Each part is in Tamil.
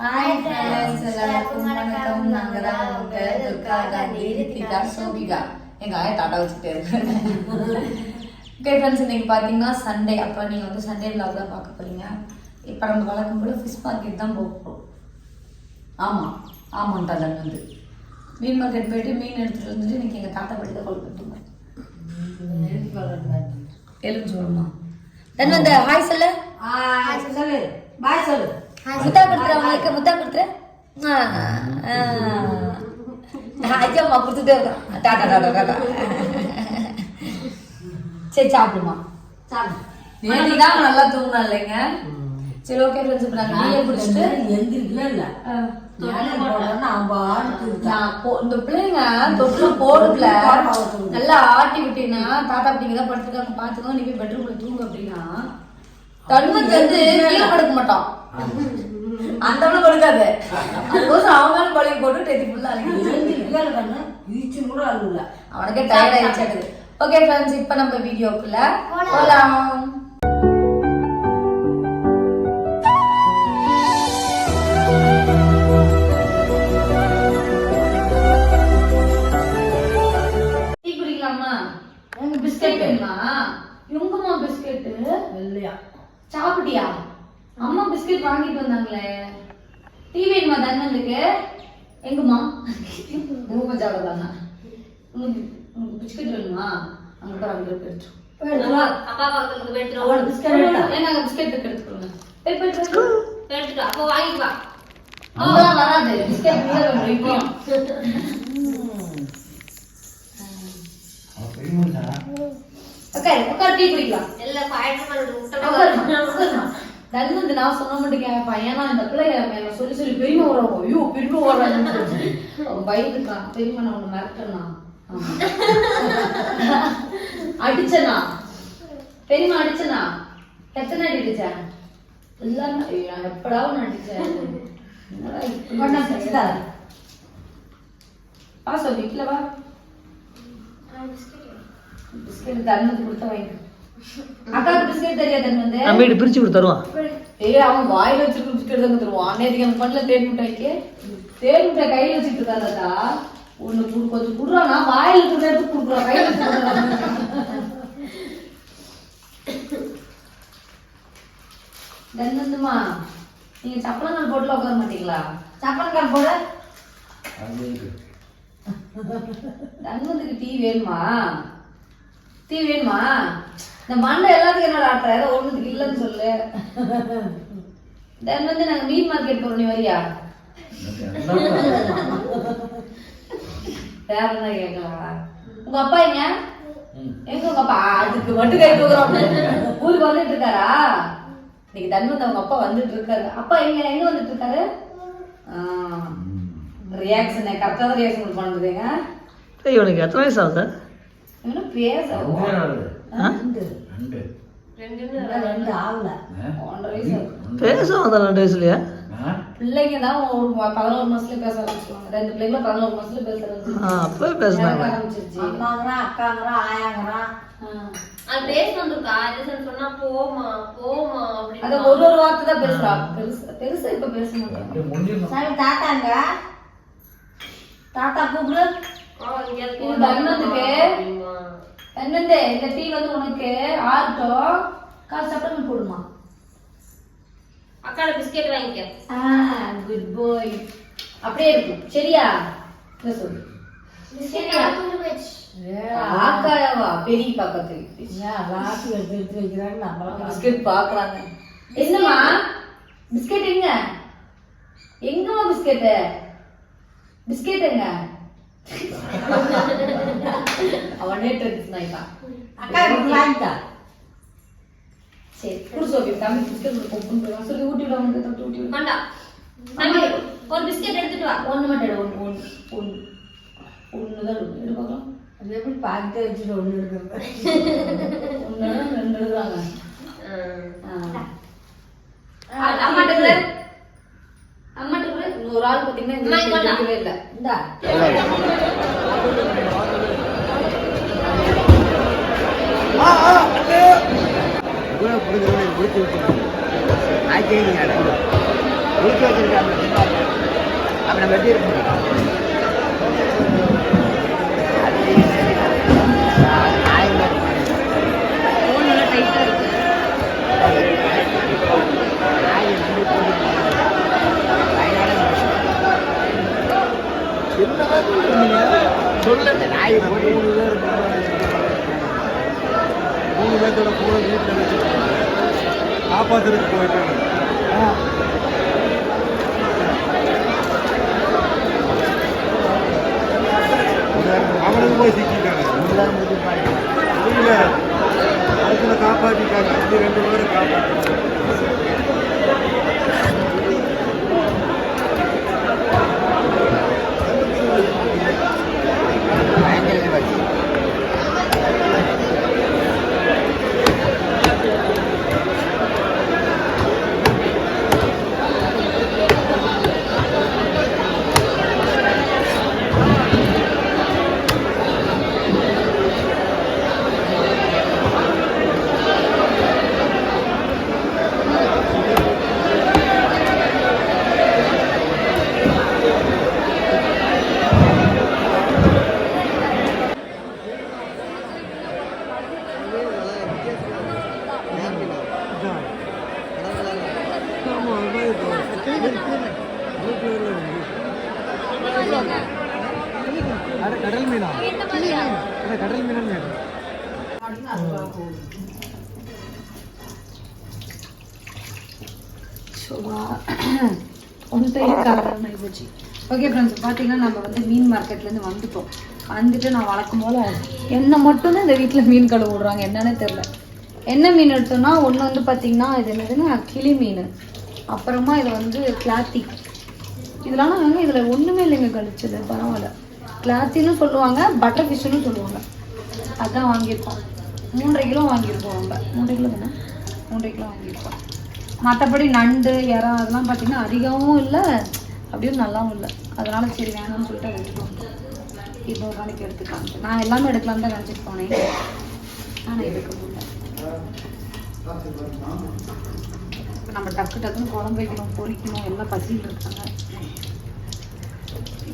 ஹாய் ஃப்ரெண்ட்ஸ் எல்லாருக்கும் வணக்கம். நாங்க தான் உங்க துர்கா காந்தி ரித்திகா சோபிகா. எங்க ஆயா டாட்டா வச்சுட்டே இருக்காங்க. ஓகே ஃப்ரெண்ட்ஸ் இன்னைக்கு பார்த்தீங்கன்னா சண்டே அப்போ நீங்கள் வந்து சண்டே vlog தான் பார்க்க போறீங்க. இப்போ நம்ம வழக்கம் போல ஃபிஷ் மார்க்கெட் தான் போக போகிறோம் ஆமாம் ஆமாம் தடன் வந்து. மீன் மார்க்கெட் போயிட்டு மீன் எடுத்துகிட்டு வந்துட்டு இன்னைக்கு எங்கள் தாத்தா பாட்டி தான் கொண்டு போட்டுங்க எலும்பு சொல்லுமா தன் வந்து ஹாய் சொல்லு சொல்லு. பாய் சொல்லு. முத்தா கொடுத்துரு அவங்களுக்கு முத்தா கொடுத்துரு ஐயம்மா கொடுத்துட்டே இருக்கான். டாடா டாடா டாடா சரி சாப்பிடுமா? சாப்பிடு. தான் நல்லா தூங்கினா இல்லைங்க? சரி ஓகே ஃப்ரெண்ட்ஸ் இப்போ நாங்கள் டீயை குடிச்சிட்டு எந்திரிக்கவே இல்லை. இந்த பிள்ளைங்க தொட்டில போடுதுல நல்லா ஆட்டி விட்டீங்கன்னா தாத்தா அப்படிங்க தான் படுத்துருக்காங்க. பாத்துக்கோ நீ போய் பெட்ரூம்ல தூங்கு அப்படின்னா தன்மத்து வந்து கீழே படுக்க மாட்டான். அந்த அளவு படுக்காது அதுக்கோசம் அவங்களும் பழைய போட்டு டெத்தி ஃபுல்லா எந்திரிக்கவே இல்லை கண்ணு ஈச்சும் கூட அழுகல. அவனுக்கே டயர்ட் ஆயிடுச்சு ஓகே ஃப்ரெண்ட்ஸ் இப்போ நம்ம வீடியோக்குள்ள உங்க பிஸ்கெட் வேணுமா? இவங்கம்மா பிஸ்கெட் வெள்ளையா. சாப்பிட்டியா? அம்மா பிஸ்கெட் வாங்கிட்டு வந்தாங்களே. டீ வேணுமா தன்னலுக்கு எங்கம்மா? மூக்க சாப்பிடலாங்க உங்களுக்கு உங்களுக்கு பிஸ்கெட் வேணுமா? அங்க கூட அவங்க எடுத்து அப்பா போயிட்டு அவளோட பிஸ்கட் எடுத்தா ஏன் நாங்க பிஸ்கெட் இருக்கு எடுத்துக்கோங்க போய் போய் எடுத்துட்டு அப்போ வாங்கிட்டு வா. அங்கெல்லாம் வராது. பிஸ்கெட் இப்பயும் உட்காரு உட்காரு டீ குடிக்கலாம். எல்லாம் பாயசம் பண்ணிட்டு முட்டை உட்காருமா, உட்காருமா. தன் வந்து நான் சொன்ன மட்டும் பையனா இந்த பிள்ளை சொல்லி சொல்லி பெரியமா வரும் ஐயோ பெரியமா அவன் பயந்துக்கிறான் பெரியமா நான் உன்னை மிரட்டனா அடிச்சனா பெரியமா அடிச்சனா எத்தனை அடி அடிச்சேன் எல்லாரும் ஐயோ, நான் எப்படா ஒன்று அடிச்சேன்? வா சொல்லி வீட்டுல வா. பிஸ்கெட் தர்மத்துக்கு கொடுத்த வாங்கி அக்காவுக்கு பிஸ்கெட் தெரியா தன் வந்து? நம்ம வீடு பிரிச்சு தருவான். ஏய் அவன் வாயில வச்சிருக்க பிஸ்கெட் தான் தருவான். நேற்றுக்கு எனக்கு பண்ணல தேன் மிட்டாய்க்கு தேன் மிட்டாய் கையில வச்சுட்டு இருக்காதா ஒண்ணு குடு கொஞ்சம் குடுறானா? வாயில இருக்கிற எடுத்து குடுக்குறான் கையில. தன்னந்துமா நீங்க சப்பளங்கால் போட்டுல உட்கார மாட்டீங்களா? சப்பனக்கால் போட? தன்வந்துக்கு டீ வேணுமா? டீ வேணுமா? இந்த மண்டை எல்லாத்துக்கும் என்னோட ஆட்டுற ஏதோ ஒண்ணுத்துக்கு இல்லைன்னு சொல்லு. தென் வந்து நாங்க மீன் மார்க்கெட் போறோம் நீ வரியா? வேற என்ன கேட்கலாம் உங்க அப்பா எங்க? எங்க உங்க அப்பா? அதுக்கு மட்டும் கை தூக்குறோம் ஊருக்கு வந்துட்டு இருக்காரா? இன்னைக்கு தன்வந்த் அவங்க அப்பா வந்துட்டு இருக்காரு. அப்பா எங்க? எங்க வந்துட்டு இருக்காரு? ரியாக்ஷன் கரெக்டாக ரியாக்ஷன் பண்ணுறதுங்க இவனுக்கு எத்தனை வயசு ஆகுது? இன்னும் பேச பேசும் அந்த ரெண்டு வயசுலயா? பிள்ளைங்க தான் ஒரு ம- பதினோரு மாசத்துல பேச ரெண்டு பிள்ளைங்க பதினோரு மாசத்துல பேச ஆ அப்பவே பேசுனாங்க. ஆரம்பிச்சிருச்சு. அம்மாங்கிறான் அக்காங்கிறான் ஆயாங்கிறான். அது பேச வந்திருக்கா என்ன சொன்னா போமா போமா அத ஒரு ஒரு வார்த்தை தான் பேசுறா பெருசா பெருசா இப்ப பேச மாட்டாங்க. சரி தாத்தாங்க? தாத்தா கூப்பிடு. என்னந்து இந்த டீ வந்து உனக்கு ஆகட்டும் காசு சாப்பிட்டு போடுமா? அக்காட பிஸ்கெட் வாங்கிக்க. ஆ குட் பாய் அப்படியே இருக்கும். சரியா? இதை சொல்லு. சரியா? ஆக்காவா பெரிய பக்கத்து. ராசி எடுத்து நம்மளாம் பிஸ்கட் பாக்குறாங்க. என்னம்மா? பிஸ்கட் எங்க? எங்கம்மா பிஸ்கெட் பிஸ்கெட் எங்க? சரி தம்பி பிஸ்கெட் போயிடும் சொல்லி ஊட்டி விட அவனுக்கு தொட்டு ஊட்டி விடு தம்பி, ஒரு பிஸ்கெட் எடுத்துட்டு வா ஒன்று மட்டும் எடு ஒன்று ஒன்று ஒன்று ஒன்று தான் எடு பார்க்கலாம் அது எப்படி பாக்கிட்டே வச்சுட்டு ஒன்று எடுக்கிறது ஒன்று ரெண்டு எடுக்கிறாங்க இன்னொரு ஆள். இருக்கவே இல்லை. இந்தா அப்படி நம்ம வெட்டி இருக்கோம் நாய் போட்டு மூணு பேர்த்தோட கூட வீட்டில் வச்சு காப்பாத்துறதுக்கு காரணம் போச்சு? ஓகே ஃப்ரெண்ட்ஸ் பார்த்தீங்கன்னா நம்ம வந்து மீன் மார்க்கெட்லேருந்து வந்துட்டோம். வந்துட்டு நான் வளர்க்கும் போல் என்ன மட்டும்தான் இந்த வீட்டில் மீன் கழுவு விடுறாங்க என்னன்னே தெரில என்ன மீன் எடுத்தோம்னா ஒன்று வந்து பார்த்தீங்கன்னா இது என்னதுன்னா கிளி மீன். அப்புறமா இது வந்து கிளாத்தி. இதெல்லாம் வந்து இதில் ஒன்றுமே இல்லைங்க கழிச்சது. பரவாயில்ல. கிளாத்தின்னு சொல்லுவாங்க பட்டர் ஃபிஷ்ஷுன்னு சொல்லுவாங்க. அதான் வாங்கியிருக்கோம். மூன்றரை கிலோ வாங்கியிருக்கோம் நம்ம. மூன்றரை கிலோ தானே? மூன்றரை கிலோ வாங்கியிருக்கோம். மற்றபடி நண்டு இறா அதெல்லாம் பார்த்தீங்கன்னா அதிகமும் இல்லை அப்படியும் நல்லாவும் இல்லை. அதனால சரி வேணாம்னு சொல்லிட்டு அதை விட்டுட்டோம் இப்போ ஒரு நாளைக்கு எடுத்துக்காங்க நான் எல்லாமே எடுக்கலாம் தான் நினச்சிட்டு போனேன். ஆனால் எடுக்க முடியல. நம்ம டக்கு டக்குன்னு குழம்பு வைக்கணும் பொரிக்கணும் எல்லாம் பசியில் இருக்காங்க.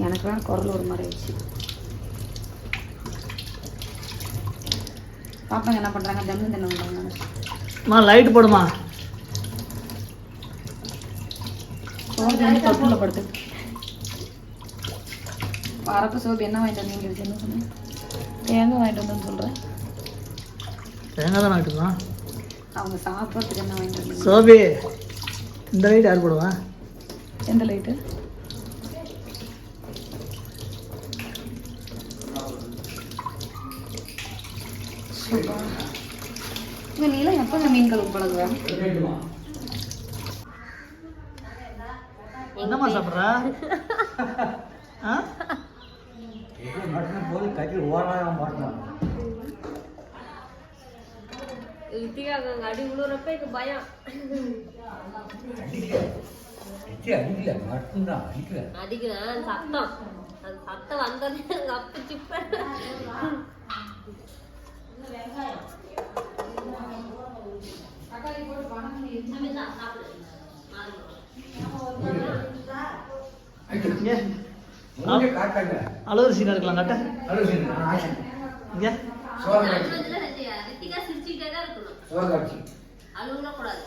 எனக்கு வேற குரல் ஒரு மாதிரி ஆயிடுச்சு. பாப்பாங்க என்ன பண்ணுறாங்க தண்ணி தின்ன பண்ணுறாங்க அம்மா லைட் போடுமா தொட்டில் படுத்து. வரப்ப சோப்பு என்ன வாங்கிட்டு வந்தீங்க? என்ன சொன்னேன் தேங்காய் வாங்கிட்டு வந்தேன்னு சொல்கிறேன் தேங்காய் தான் நாட்டுமா அவங்க சாப்பிட்றதுக்கு என்ன வாங்கிட்டு வந்தீங்க? சோபி இந்த லைட் யார் போடுவா? எந்த லைட்டு இங்கே நீலாம் எப்போ இந்த மீன் கழுவு பழகுவேன் என்னம்மா சாப்பிட்றா? போது கட்டி மாட்டோம் அடி விழுறப்ப எனக்கு பயம். அடிக்கல. மட்டும்தான் சத்தம். அந்த சத்தம் வந்தோடனே அப்ப சிப்ப. மூணு காட்டாங்க. அழுகுற சீன் எடுக்கலாம் கட்ட அழுது ஆசை இங்கே சோதனை ரித்திகா சிரிச்சுக்கிட்டே தான் இருக்கணும் சோதனை அழுகலாம் கூடாது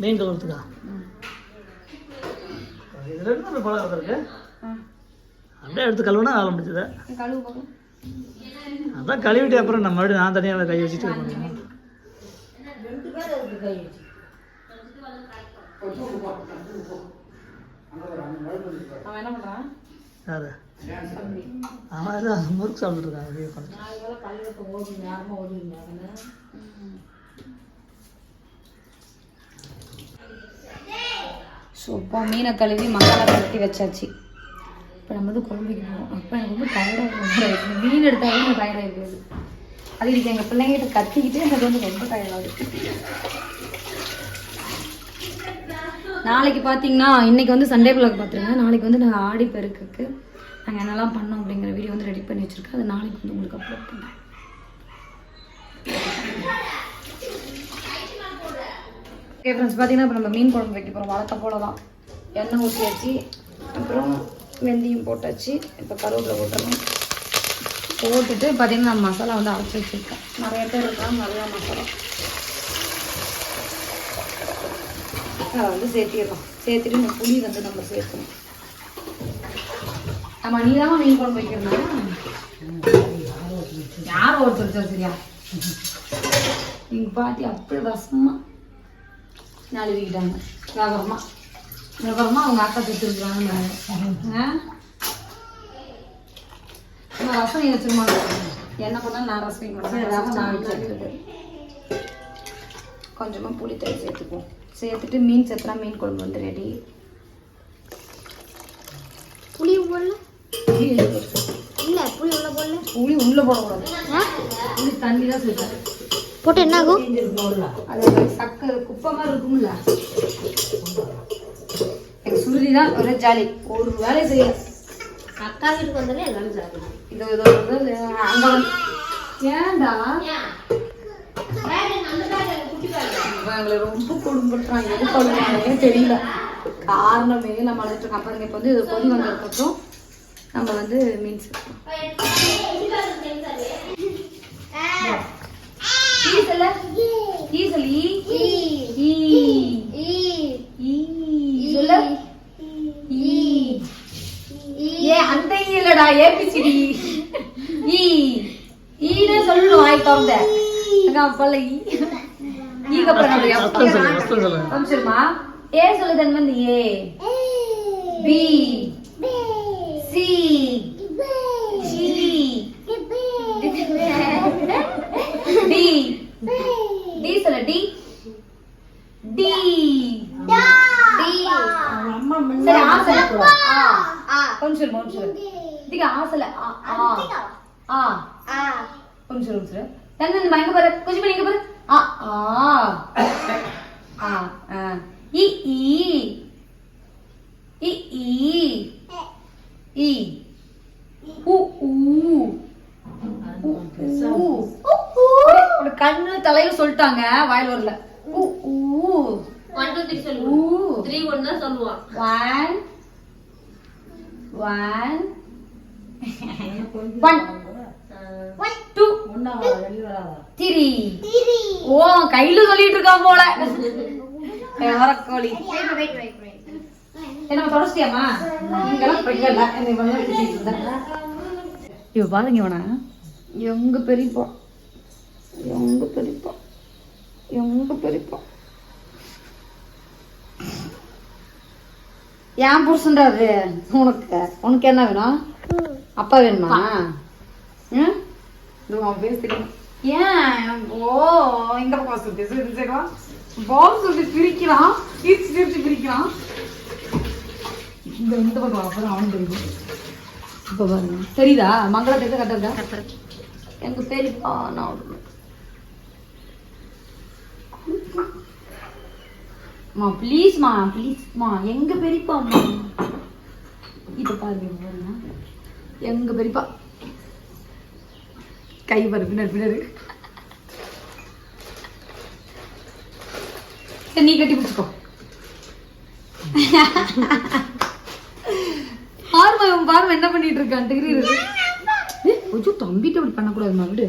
மீன் கழுவுறதுக்கா இதுல இருந்து அந்த பழக்கம் இருக்கு அப்படியே எடுத்து கழுவுனா வேலை முடிச்சது அதான் கழுவிட்டு அப்புறம் நம்ம மறுபடியும் நான் தனியாக கை வச்சுட்டு இருக்க முடியும். அவன் என்ன பண்ணுறான் யாரு? அவன் ஏதோ முறுக்கு சாப்பிட்டுட்டு இருக்கான் வெளியே உட்காந்து ஸோ இப்போ மீனை கழுவி மசாலா கட்டி வச்சாச்சு. இப்போ நம்ம வந்து குழம்புக்கு போவோம் அப்போ எனக்கு வந்து டயர்டாக மீன் எடுத்தாலும் எனக்கு டயர்டாக இருக்காது அது இன்னைக்கு எங்கள் பிள்ளைங்கிட்ட கத்திக்கிட்டு எனக்கு வந்து ரொம்ப டயர்டாக நாளைக்கு பார்த்தீங்கன்னா இன்னைக்கு வந்து சண்டே பிளாக் பார்த்துருங்க நாளைக்கு வந்து நாங்கள் ஆடி பெருக்குக்கு நாங்கள் என்னெல்லாம் பண்ணோம் அப்படிங்கிற வீடியோ வந்து ரெடி பண்ணி வச்சுருக்கேன். அது நாளைக்கு வந்து உங்களுக்கு அப்லோட் பண்ணுறேன் ஓகே ஃப்ரெண்ட்ஸ் பார்த்தீங்கன்னா இப்போ நம்ம மீன் குழம்பு வைக்க போகிறோம் வளர்த்த போல தான் எண்ணெய் ஊற்றியாச்சு அப்புறம் வெந்தயம் போட்டாச்சு. இப்போ கருவேப்பில் போட்டுறோம் போட்டுட்டு பார்த்தீங்கன்னா நான் மசாலா வந்து அரைச்சி வச்சுருக்கேன். நிறைய பேர் இருக்காங்க நிறையா மசாலா. அதை வந்து சேர்த்திடுறோம் சேர்த்துட்டு இந்த புளி வந்து நம்ம சேர்க்கணும். ஆமா நீ தான் மீன் குழம்பு வைக்கிறனா யார் ஒருத்தர் சரியா? எங்க பாட்டி அப்படி ரசமா நழுவிக்கிட்டாங்க வியாபாரமா. வியாபாரமா அவங்க அக்கா செத்துருக்குறாங்க நான் ரசம் வச்சிருமா என்ன பண்ணாலும் நான் ரசம் மாட்டேன் ரசம் நான் வச்சிருக்கேன் கொஞ்சமாக புளித்தலை சேர்த்துக்குவோம். சேர்த்துட்டு மீன் சேர்த்துனா மீன் குழம்பு வந்து ரெடி புளி போடல புளி? இல்ல புளி உள்ள போடல. புளி உள்ள போடக்கூடாது. புளி தண்ணி தான் சேர்த்தேன் போட்டு என்ன ஆகும்? அது சக்கரை குப்பை மாதிரி இருக்கும்ல. சுருதி தான் ஒரே ஜாலி. ஒரு வேலையை செய்யல. அக்கா வீட்டுக்கு வந்தாலே எல்லாமே சாப்பிடுவோம் இது அங்க ஏன்டா? இவன் எங்களை ரொம்ப கொடும்படுறான் எது கொடுமையானே தெரியல. காரணமே நம்ம அழைச்சிட்டு இருக்கோம் பாருங்க இப்போ வந்து இது கொதி வந்ததுக்கப்புறம் நம்ம வந்து மீன் சேர்க்கணும் ஈசல ஈசல் ஈ ஈ. ஈ. சொல்ல. ஈ. ஏ அந்த இல்லடா ஏபிசிடி ஈ. ஈனே சொல்லணும் வாய் திறந்த. அப்பல்ல ஈ. ஈக்கு அப்புறம் நம்ம ஃபஸ்ட்டு சொல்லுங்க ஃபஸ்ட்டு சொல்லுங்க காமிச்சிருமா ஏ சொல்லுதன் வந்து A B C D D சொல்ல டி டி சரி ஆ சொல்ல ஆ கொஞ்சம் கொஞ்சம் இதுக்கு ஆ சொல்ல ஆ ஆ ஆ கொஞ்சம் கொஞ்சம் தங்க இந்த எங்க பாரு கொஞ்சம் பாரு, இங்க பாரு ஆ ஆ ஆ இ ஈ இ ஈ இ உ ஊ உ, கண்ணு தலையில சொல்லிட்டாங்க. வாயில வரல. உ ஊ ஒன் டூ த்ரீ சொல்லுவோம் த்ரீ ஒன் தான் சொல்லுவான். One. Two. Three. ஓ கையில சொல்லிட்டு இருக்கான் போல. கோழி என்ன தொடச்சிட்டியாமா இங்கெல்லாம் பெண்கள் என்னை பண்ண திட்டிட்டு இருந்தேன். இவ பாருங்க இவனா. எங்க பெரியப்பா? எங்க பெரியப்பா? எங்க பெரியப்பா? ஏன் புருஷன்டா அது. உனக்கு. உனக்கு என்ன வேணும்? அப்பா வேணுமா? ம்? ஏன்? ஓ இந்த பக்கம் சேர்க்கலாம் பால் சொல்லி பிரிக்கிறான் பிரிச்சு பிரிச்சு பிரிக்கிறான் இந்த இந்த பக்கம் அப்புறம் அவன் தெரியும். இப்போ பாருங்க. தெரியுதா? மங்களத்துக்கு கட்டுறதா? எங்க பெரியப்பா நான். மா ப்ளீஸ்மா ப்ளீஸ்மா எங்க பெரியப்பாம்மா இப்போ பாருங்க பாருங்க. எங்க பெரியப்பா கை பாரு பின்னாடி பின்னாடி சரி, நீ கட்டி பிடிச்சிக்கோ. பாருமா இவன் பாருமா என்ன பண்ணிட்டு இருக்கான் தெரியுது கொஞ்சம் தம்பிட்ட அப்படி பண்ணக்கூடாதுமா விடு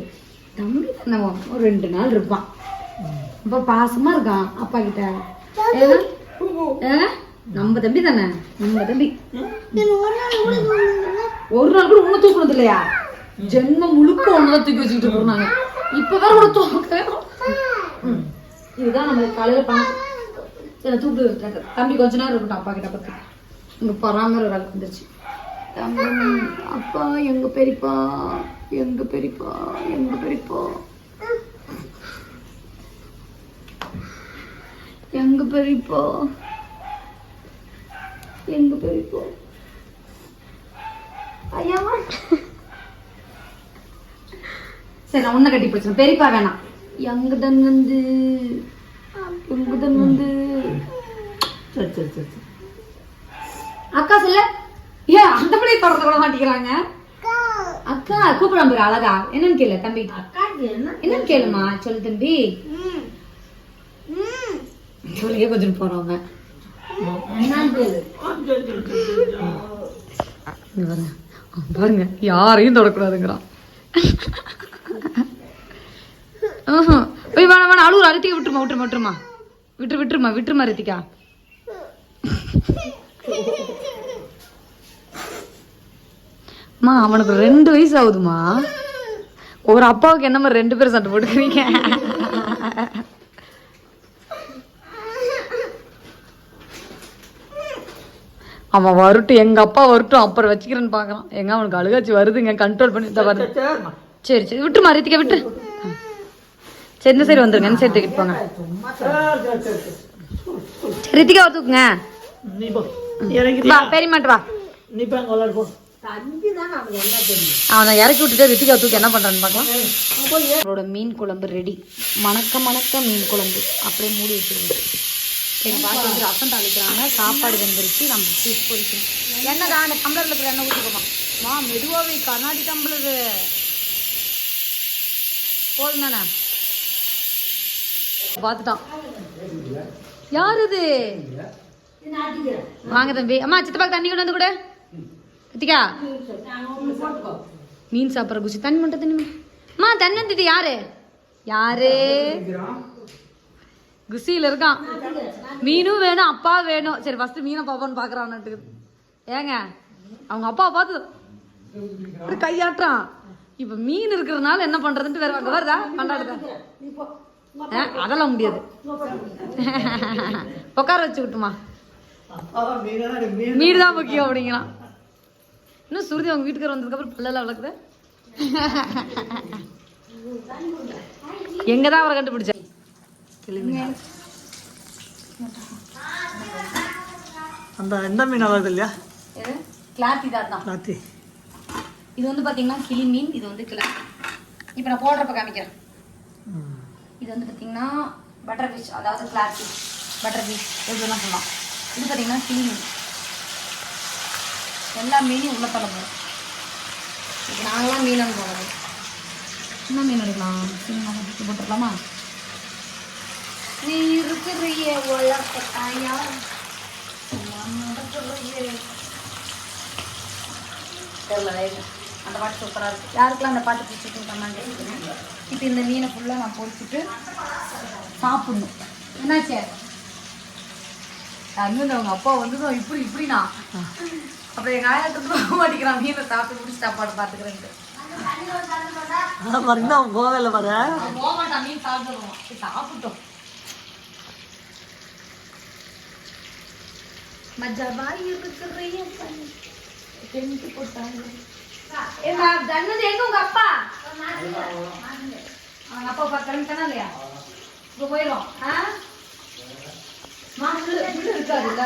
தம்பி தானே ஒரு ரெண்டு நாள் இருப்பான். ரொம்ப பாசமா இருக்கான் அப்பா கிட்ட? நம்ம தம்பி தானே? நம்ம தம்பி. ஒரு நாள் கூட உன்னை தூக்குனது இல்லையா? ஜென்மம் முழுக்க ஒன்னதான் தூக்கி வச்சுக்கிட்டு இருக்கோம் நாங்க இப்ப வேற கூட தூக்க. இதுதான் நம்ம காலையில பண்ண சரி தூக்கு தம்பி கொஞ்ச நேரம் இருக்கட்டும் அப்பா கிட்ட பத்து. இங்க பராமரி ஒரு ஆள் வந்துருச்சு. தம்பி, அப்பா எங்க பெரியப்பா எங்க பெரியப்பா எங்க பெரியப்பா. எங்க பெரியப்பா? எங்க பெரியப்பா? ஐயா. சரி நான் உன்னை கட்டி பிடிச்சிடும் பெரியப்பா வேணாம். எங்குடன் வந்து எங்குடன் வந்து. சரி சரி சரி சரி. அக்கா சொல்ல. ஏன் அந்த பிள்ளைய தொடர்ந்து கூட மாட்டேங்கிறாங்க அக்கா கூப்பிடாம பாரு அழகா. என்னன்னு கேளு தம்பி. என்னன்னு கேளுமா? சொல்லு தம்பி. சொல்லியே கொஞ்சம் போறவங்க. பாருங்க. யாரையும் தொடக்கூடாதுங்கிறான். ஆஹா. போய் வேணாம் வேணாம். அழுகுற அரித்திக்க விட்டுருமா விட்டுருமா விட்டுருமா? விட்டுரு விட்டுருமா விட்டுருமா ரித்திகா? அம்மா அவனுக்கு ரெண்டு வயசு ஆகுதுமா ஒரு அப்பாவுக்கு என்ன மாதிரி ரெண்டு பேரும் சண்டை போட்டுக்கிறீங்க? அவன் வரட்டும் எங்க அப்பா வரட்டும் அப்புறம் வச்சுக்கிறேன்னு பாக்குறான் எங்க அவனுக்கு அழுகாச்சி வருதுங்க கண்ட்ரோல் பண்ணி சரிம்மா சரி சரி விட்டுருமா ரித்திகா விட்டு சரி இந்த சைடு வந்துருங்க இந்த சைடு தூக்கிட்டு போங்க. ரித்திகா தூக்குங்க. வா பெரியமாட்டு வா. தான் என்ன அவனை இறக்கி விட்டுட்டு ரித்திகா தூக்கி என்ன பண்றான்னு பார்க்கலாம் அவரோட மீன் குழம்பு ரெடி மணக்க மணக்க மீன் குழம்பு. அப்படியே மூடி வச்சிருவோம் எங்க பாட்டி வந்து ரசம் தாளிக்கிறாங்க. சாப்பாடு வெந்துருச்சு. நம்ம பொரிக்கணும் என்னடா அந்த டம்ளர்ல எண்ணெய் ஊற்றிக்கோமா மா மெதுவாவே கண்ணாடி டம்ளரு போதும் தானே? பார்த்துட்டான். யார் இது? வாங்க தம்பி. அம்மா சித்தப்பாக்கு தண்ணி கொண்டு வந்து கூட. ரித்திகா மீன் சாப்பிட்ற குச்சி. தண்ணி மட்டும் தண்ணி அம்மா தண்ணி வந்துட்டு யாரு? யாரு? குசியில் இருக்கான். மீனும் வேணும் அப்பா வேணும். சரி ஃபஸ்ட்டு மீனை பார்ப்போன்னு பாக்குறான்ட்டு ஏங்க அவங்க அப்பா பார்த்து கையாட்டுறான். இப்போ மீன் இருக்கிறதுனால என்ன பண்ணுறதுன்ட்டு வேற அங்கே வருதா? கொண்டாடுதா அதெல்லாம் முடியாது. உட்கார வச்சு விட்டுமா மீன் தான் முக்கியம் அப்படிங்களாம் இன்னும் சுருதி அவங்க வீட்டுக்கார வந்ததுக்கப்புறம் பல்லெல்லாம் வளர்க்குது? எங்க தான் அவரை கண்டுபிடிச்ச? அந்த இந்த மீன் அழகு இல்லையா? கிளாத்தி தான் ராத்தி இது வந்து பாத்தீங்கன்னா கிளி மீன் இது வந்து கிளாத்தி இப்போ நான் போடுறப்ப காமிக்கிறேன். இது வந்து பார்த்தீங்கன்னா பட்டர் ஃபிஷ் அதாவது கிளாத்தி பட்டர் ஃபிஷ் எப்படிலாம் சொல்லலாம். இது பாத்தீங்கன்னா சீனி எல்லா மீனையும் உள்ள தள்ள போகிறோம் நாங்களாம் மீன் போகிறது என்ன மீன் எடுக்கலாம். சின்ன சுற்றி போட்டுருக்கலாமா நீ இருக்கிறிய உலகத்தாயா தெரியல அந்த பாட்டு சூப்பராக இருக்கு. யாருக்கெல்லாம் அந்த பாட்டு பிடிச்சிருக்கு கமெண்ட் பண்ணுங்க இப்போ இந்த மீனை ஃபுல்லாக நான் பொரிச்சிட்டு சாப்பிடணும். என்னாச்சு? அண்ணன் அவங்க அப்பா வந்து இப்படி இப்படினா அப்புறம் எங்கள் ஆயிரத்துக்கு போக மாட்டேங்கிறான். மீனை சாப்பிட்டு முடிச்சு சாப்பாடு பார்த்துக்கிறேன்ட்டு பாரு அவன் போக மாட்டான். மீன் சாப்பிட்டுருவான். சரி, சாப்பிட்டோம். மஜாவா இருக்கிறைய டென்ட் போட்டாங்க. உங்க அப்பா? அவங்க அப்பா அப்பா கிளம்பிட்டானா இல்லையா இப்போ போயிடும் ஆ? மா, முள்ளு முள்ளு இருக்காதுல்ல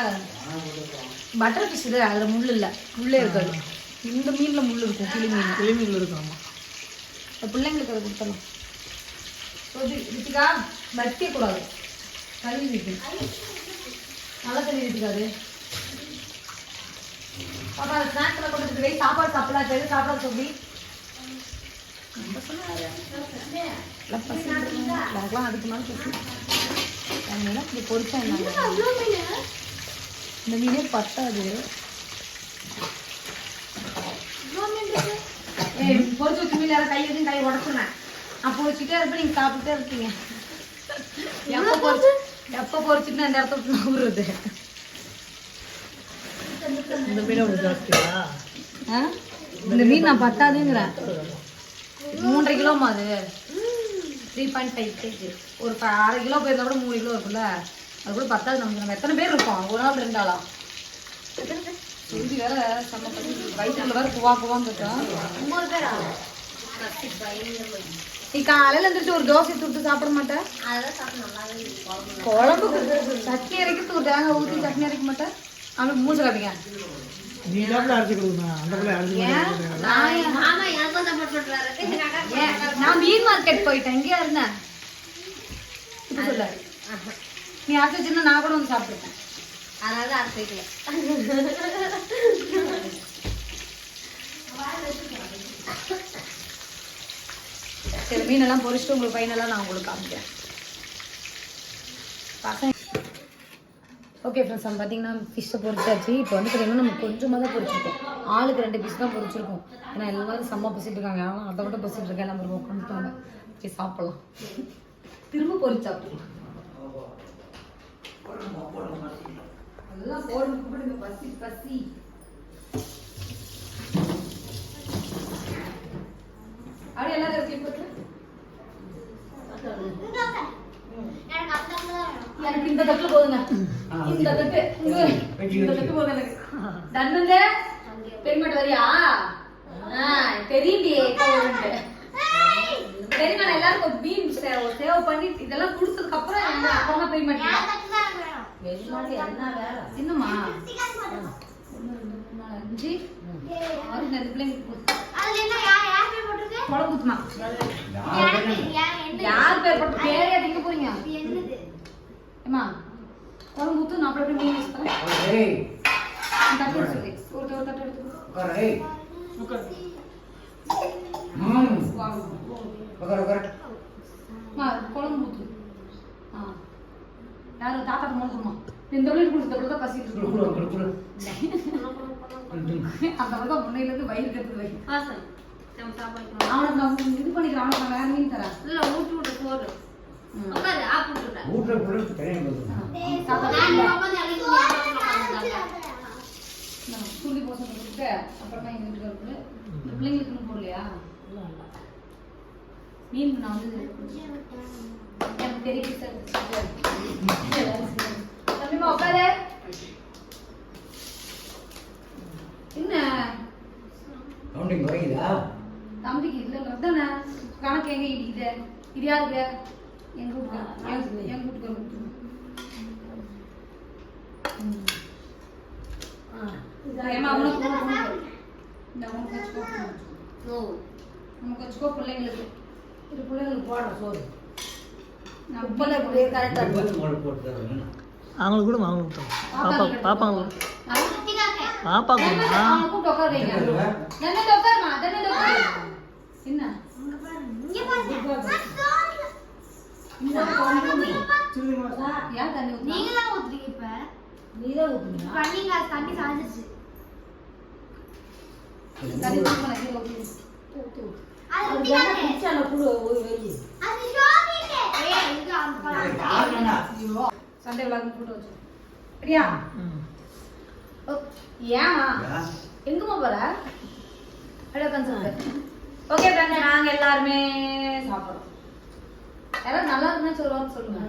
பட்டர் ஃபிஷ் இல்லை அதில் முள் இல்லை. முள்ளே இருக்காது. இந்த மீனில் முள் இருக்கும் கிளி மீன். கிளி மீன் இருக்கு ஆமாம் இந்த பிள்ளைங்களுக்கு அதை கொடுத்தலாம் ரித்திகா வத்திய கூடாது கழுவி நல்லா தண்ணி இருக்காது பாப்பா ஸ்நாக்ஸ்ல கொண்டு வை. சாப்பாடு சாப்பிடலாம் சரி சாப்பிட சொல்லி அதுக்கு மேலே பசி என்ன இந்த மீனே பத்தாது. ஏய், பொரிச்சு வச்சு மீன் யாரும் கை வச்சு கை உடச்சுனேன் நான் பொரிச்சுட்டே இருப்பேன் நீங்க சாப்பிட்டே இருக்கீங்க. எப்ப பொரிச்சு எப்ப பொரிச்சுட்டு நான் இந்த இடத்த விட்டு நகருது இந்த மீன் ஒரு ஜாஸ்தியா ஆ? இந்த மீன் நான் பத்தாதுங்கிறேன் மூன்றரை கிலோமா அது. த்ரீ பாயிண்ட் ஃபைவ் கேஜி ஒரு அரை கிலோ போயிருந்தா கூட மூணு கிலோ இருக்குல்ல அது கூட பத்தாது நமக்கு. நம்ம எத்தனை பேர் இருக்கோம்? ஒரு நாள் ரெண்டு ஆளா? சுருதி வேற செம்ம வயிற்றுல வேற குவா குவான்னு நீ காலையில எழுந்திரிச்சு ஒரு தோசை சுட்டு சாப்பிட மாட்டேன் குழம்புக்கு சட்னி ஒரு தேங்காய் ஊற்றி சட்னி அரைக்க மாட்டேன் அவனுக்கு மூஞ்சி காட்டிங்க நீ தான் அரைச்சி கொடுக்கணும் அந்த பிள்ளை அரைச்சி நான் மீன் மார்க்கெட் போயிட்டேன். இங்கே இருந்தேன் நீ அரைச்சி வச்சிருந்தா நான் கூட வந்து சாப்பிட்டுருப்பேன். அதனால அரைச்சி வைக்கல. சரி மீனெல்லாம் பொரிச்சிட்டு உங்களுக்கு பையனெல்லாம் நான் உங்களுக்கு காமிக்கிறேன். பசங்க ஓகே ஃப்ரெண்ட்ஸ் நம்ம பார்த்தீங்கன்னா ஃபிஷ்ஷை பொரிச்சாச்சு இப்போ வந்து பார்த்தீங்கன்னா நம்ம கொஞ்சமாக தான் பொரிச்சிருக்கோம் ஆளுக்கு ரெண்டு பீஸ் தான் பொரிச்சிருக்கோம் ஏன்னா எல்லாரும் செம்ம பசிட்டு இருக்காங்க. ஆனால் அதை விட பசிட்டு இருக்கேன். நம்ம உட்காந்துட்டாங்க. சரி சாப்பிடலாம். திரும்ப பொரிச்சு சாப்பிடலாம் எல்லாம் போடுங்க கூப்பிடுங்க பசி பசி. அப்படி எல்லாரும் கிளிப் போட்டு எனக்கு இந்த தட்டுல போதுங்க. இந்த தட்டு. இந்த தட்டு போதும் எனக்கு. தன்னுங்க பெருமாட்டு வரியா. தெரியுமா நான் எல்லாருக்கும் பீம் சேவ் பண்ணி இதெல்லாம் கொடுத்ததுக்கு அப்புறம் என்ன அப்புறமா பெருமாட்டி வெளிநாடு என்ன வேலை? என்னம்மா ஒண்ணு, ரெண்டு, மூணு, நாலு, அஞ்சு. ஆறு ரெண்டு பிள்ளைங்களுக்கு போதும். குழம்பு ஊத்துமா? யார் பேர் போட்டு பேரே அடிக்க போறீங்க? ஏமா குழம்பு ஊத்து நான் அப்படியே மீன் யூஸ் தரேன் ஏய். தட்டு எடுத்து ஒரு ஒரு தட்டு எடுத்து உட்கார் ஏய். உட்காரு. ம். உட்கார் உட்கார். அம்மா, குழம்பு ஊத்து ஆ. யாரு தாத்தா மோன் கொடுமா? இந்த தான் பசி குடு குடு குடு குடு அந்த பக்கம் முன்னையில இருந்து வயிறு கட்டுது வை வாசன் நம்ம சாப்பாடு அவனுக்கு இது பண்ணிக்கிறேன் வேற மீன் தரேன். இல்ல ஊட்டி விட்டு சோறு வீட்டுல குடு போச அப்புறமா எங்க வீட்டுக்கு இந்த பிள்ளைங்களுக்கு போடலையா? மீன் நான் வந்து எனக்கு பெரிய piece ஆ எடுத்து தம்பிமா உட்காரு. என்ன? தம்பிக்கு இல்ல அதானே? கணக்கு எங்க இடிக்குது? இது யாருக்கு எங்க வீட்டுக்கு எங்க வீட்டுக்கு ஏமா உனக்கு உனக்கு, உனக்கு. இந்த உனக்கு வச்சுக்கோ ஓ உனக்கு வச்சுக்கோ பிள்ளைங்களுக்கு இது பிள்ளைங்களுக்கு போடுற சோறு நான் உப்பெல்லாம் இப்படியே கரெக்டாக உப்பு மோளை போட்டு தரணும் அவங்களுக்கு கூட அவங்களுக்கு கொடுத்தோம் பாப்பா பாப்பாங்க பாப்பா கொடுமா அவனை கூப்பிட்டு வைங்க தண்ணி தண்ணி உட்காரு என்ன யார் தண்ணி ஊத்துனா? நீ தான் ஊற்றுனீங்க தண்ணி ஊத்துனா கீழே ஊத்து. ஊத்து, ஊத்து. அது சண்டை வச்சு பிரியா ஏமா எங்கம்மா போற? அப்படியே உட்காந்து ஓகே ஃப்ரெண்ட்ஸ் நாங்க எல்லாருமே சாப்பிடுறோம். யாராவது நல்லா இருந்தா சொல்லுவான்னு சொல்லுங்க.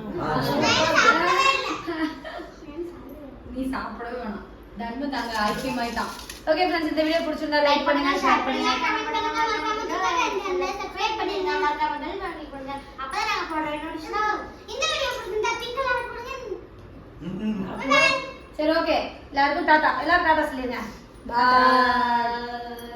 நீ சாப்பிடவே வேணாம். தர்ம தாங்க ஐக்கியமாயிட்டான் ஓகே ஃப்ரெண்ட்ஸ் இந்த வீடியோ பிடிச்சிருந்தா லைக் பண்ணுங்க ஷேர் பண்ணுங்க. அப்பதான் நாங்க போடுற நோட்டிஃபிகேஷன் வரும். இந்த வீடியோ பிடிச்சிருந்தா பிங்க் கலர் கொடுங்க சரி ஓகே எல்லாருக்கும் டாடா எல்லாரும் டாடா சொல்லிருங்க. பாய்